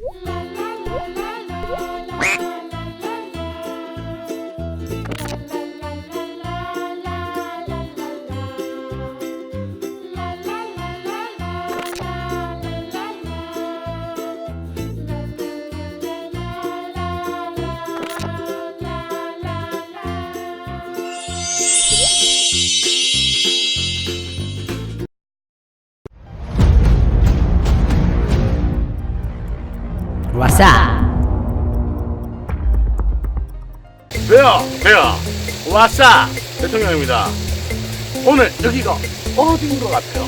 Música 와싸 왜요? 왜요? 와싸 대통령입니다. 오늘 여기가 어딘 것 같아요?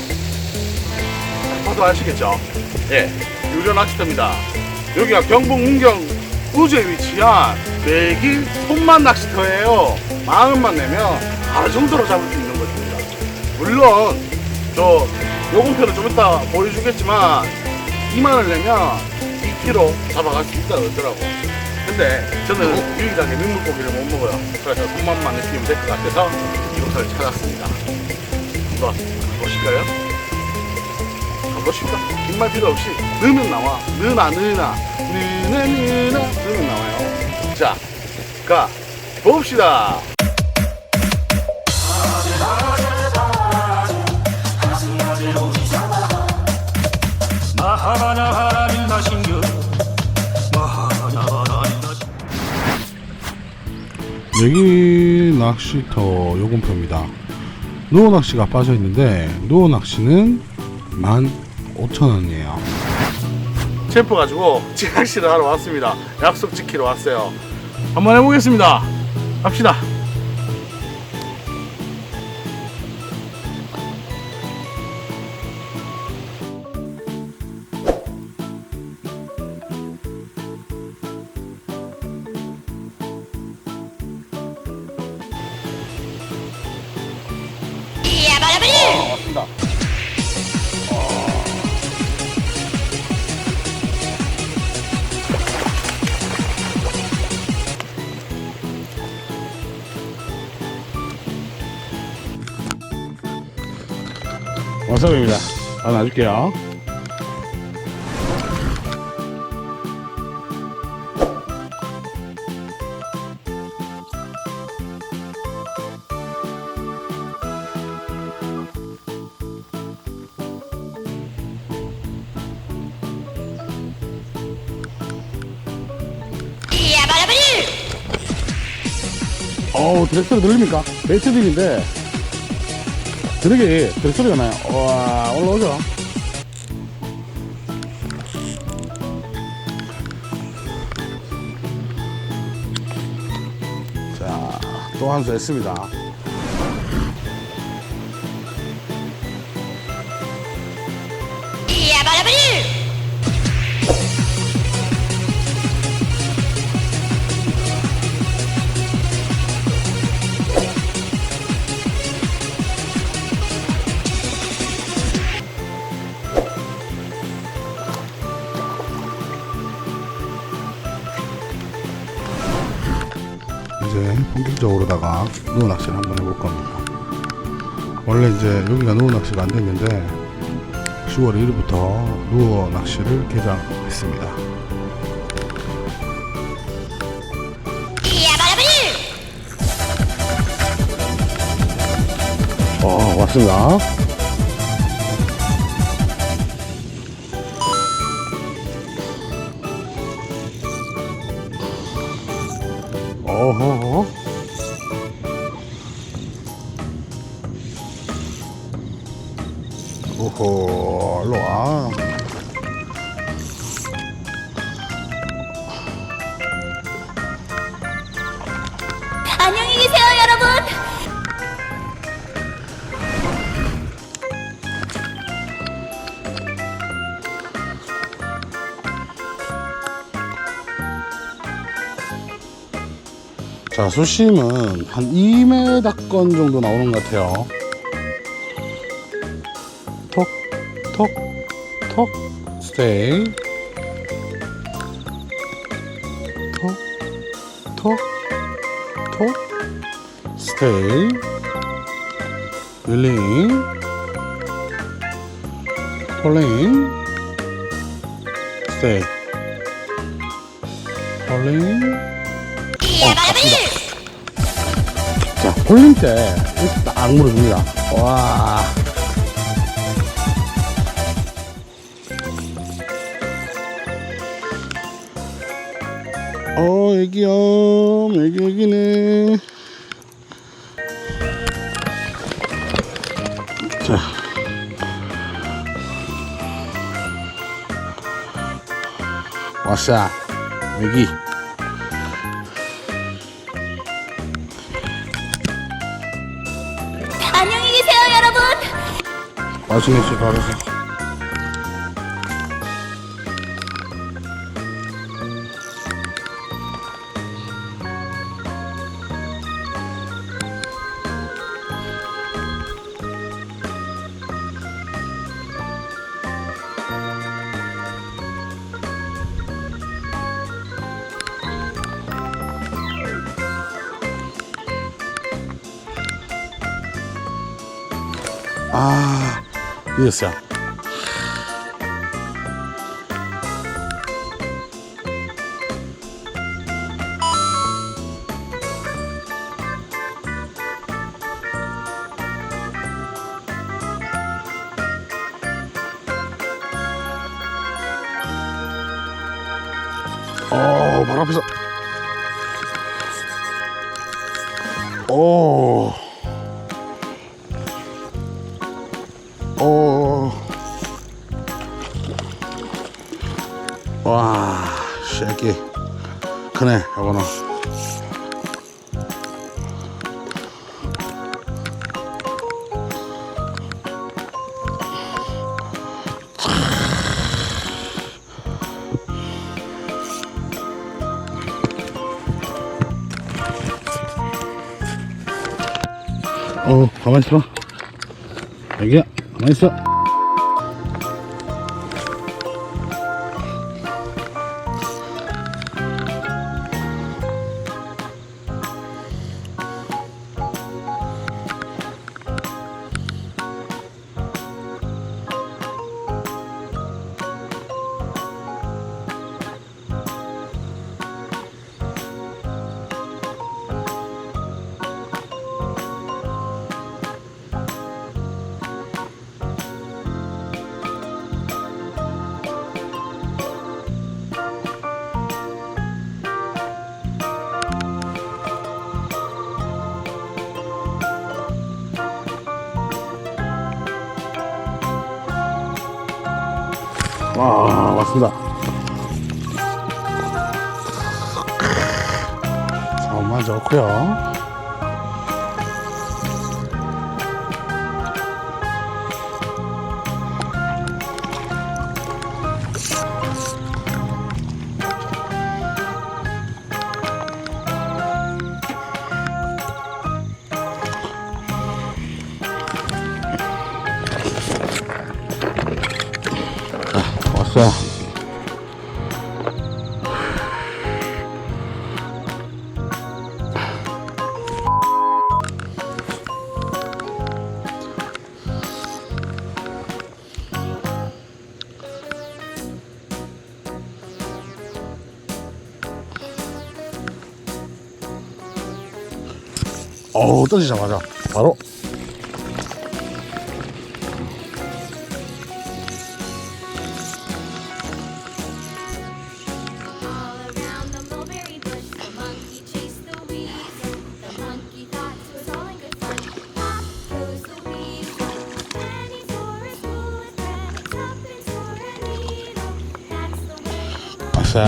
봐도 아시겠죠? 예, 유료 낚시터입니다. 여기가 경북 문경 우주에 위치한 매길 손만 낚시터예요. 마음만 내면 하루 정도로 잡을 수 있는 것입니다. 물론 저 요금표는 좀 이따 보여주겠지만 2만 원 내면 2kg 잡아갈 수 있다 그러더라고. 근데 저는 유일하게 민물고기를 못 먹어요. 그래서 손맛만 느끼면 될 것 같아서 이곳을 찾았습니다. 한번 가보실까요? 가보실까? 빈말 필요 없이 넣으면 나와. 느나 느나 느나 느나 넣으면 나와요. 자, 가 봅시다. 마하바나 여기 낚시터 요금표입니다. 노어 낚시가 빠져 있는데 노어 낚시는 15,000원이에요. 챔프 가지고 지낚시를 하러 왔습니다. 약속 지키러 왔어요. 한번 해보겠습니다. 갑시다. 완성입니다. 하나 놔줄게요. 어우, 드랙소리 들립니까? 매트딩인데, 드랙이, 드랙소리가 나요. 와, 올라오죠? 자, 또 한 수 했습니다. 본격적으로다가 누워 낚시를 한번 해볼 겁니다. 원래 이제 여기가 누워 낚시가 안 됐는데 10월 1일부터 누워 낚시를 개장했습니다. 어, 왔습니다. 자, 수심은 한 2m건 정도 나오는 것 같아요. 톡, 톡, 톡, 스테이. 톡, 톡, 톡, 스테이. 릴링. 톨링. 스테이. 홀링. 어, 갑니다. 자, 홀링 때 이렇게 딱 물어줍니다. 와. 어, 애기요. 애기, 애기네. 자. 왔어. 애기. 씨 바로서. 이겼어요. 어, 바로 앞에서. 오. 오. 와, 새끼. 크네, 이거는. 어, 가만히 있어. 애기야, 가만 왔습니다. 정말 좋고요. The way the 왔어요.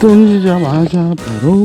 던지자마자 바로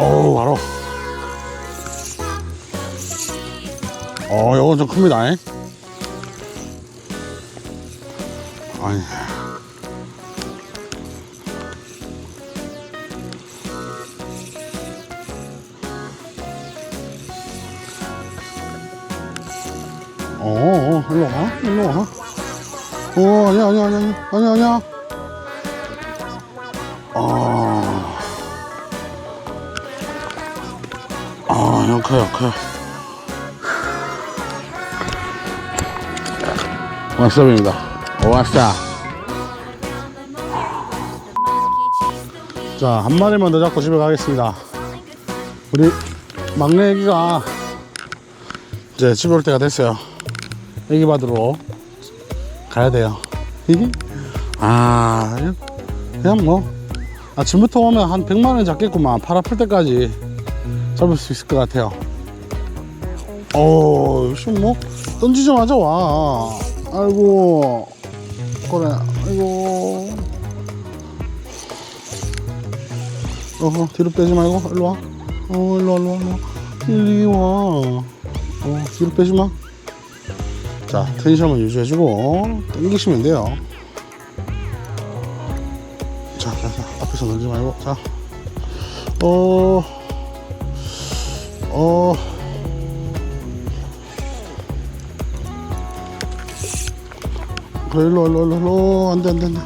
어우 바로. 어 요거 좀 큽니다. 아니. 어, 어, 어 일로 와 일로 와어 아니야 아니야 아니야 아니야 아니야. 아. 아, 약해, 약해. 왓썹입니다. 왓썹. 자, 한 마리만 더 잡고 집에 가겠습니다. 우리 막내 애기가 이제 집에 올 때가 됐어요. 애기 받으러 가야 돼요. 아, 그냥 뭐 아침부터 오면 한 100만 원 잡겠구만. 팔 아플 때까지 잡을 수 있을 것 같아요. 어, 지금 뭐 던지자마자 와. 아이고, 그래, 아이고. 어허, 뒤로 빼지 말고, 일로 와. 어, 일로 와, 일로 와, 일로 와. 어, 뒤로 빼지 마. 자, 텐션을 유지해주고, 당기시면 돼요. 자, 자, 자, 앞에서 놀지 말고, 자. 어, 어, 그래, 일로, 와, 일로, 와, 일로, 와, 일로, 와. 안 돼, 안 돼, 안 돼.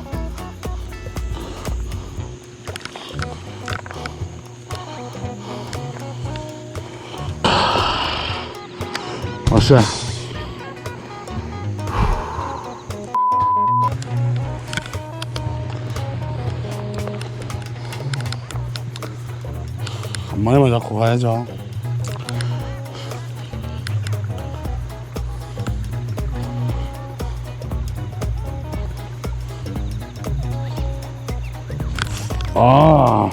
왔어. 한 마리만 잡고 가야죠. 아.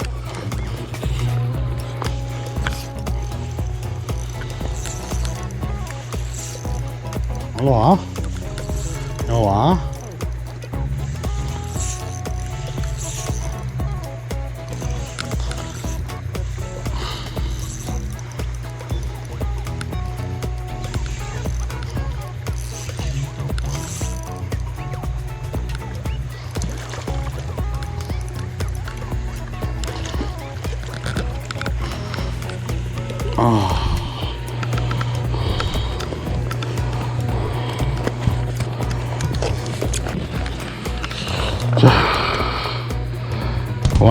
일로 와. 일로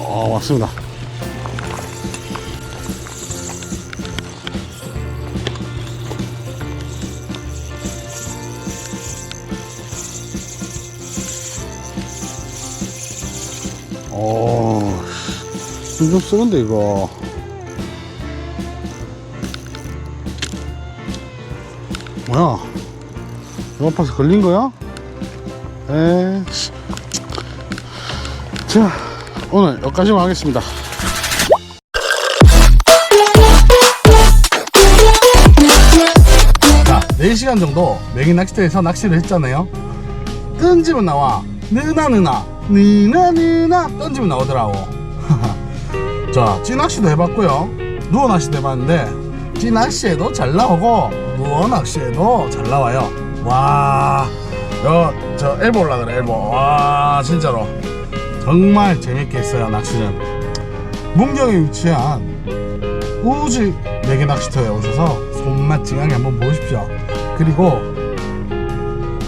어. 어, 왔습니다. 오, 힘좀 쓰는데, 이거. 뭐야? 이 아파서 걸린 거야? 에, 자, 오늘 여기까지만 하겠습니다. 자, 4시간 정도 메기 낚시터에서 낚시를 했잖아요. 던지면 나와. 느나 느나 느나 느나 던지면 나오더라고. 자, 찌낚시도 해봤고요. 누워 낚시도 해봤는데 찌낚시에도 잘 나오고 누워 낚시에도 잘 나와요. 와, 여, 저 엘보 올라 그래 엘보. 와, 진짜로. 정말 재밌게 했어요 낚시는. 문경에 위치한 우지 매개 낚시터에 오셔서 손맛 징하게 한번 보십시오. 그리고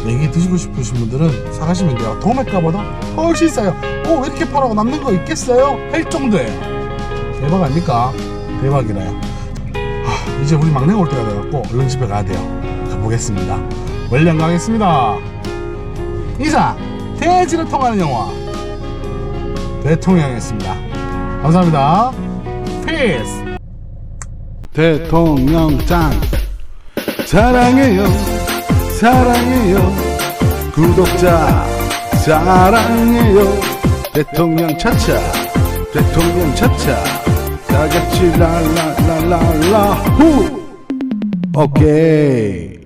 매개 드시고 싶으신 분들은 사가시면 돼요. 도매가보다 훨씬 싸요. 어, 왜 이렇게 팔아고 남는 거 있겠어요? 할 정도예요. 대박 아닙니까? 대박이래요. 하, 이제 우리 막내가 올 때가 돼갖고 얼른 집에 가야 돼요. 가보겠습니다. 원량 가겠습니다. 이상 대지를 통하는 영화 대통령이었습니다. 감사합니다. 피스. 대통령짱 사랑해요. 사랑해요. 구독자. 사랑해요. 대통령 차차. 대통령 차차. 다 같이 라라라라라 후. 오케이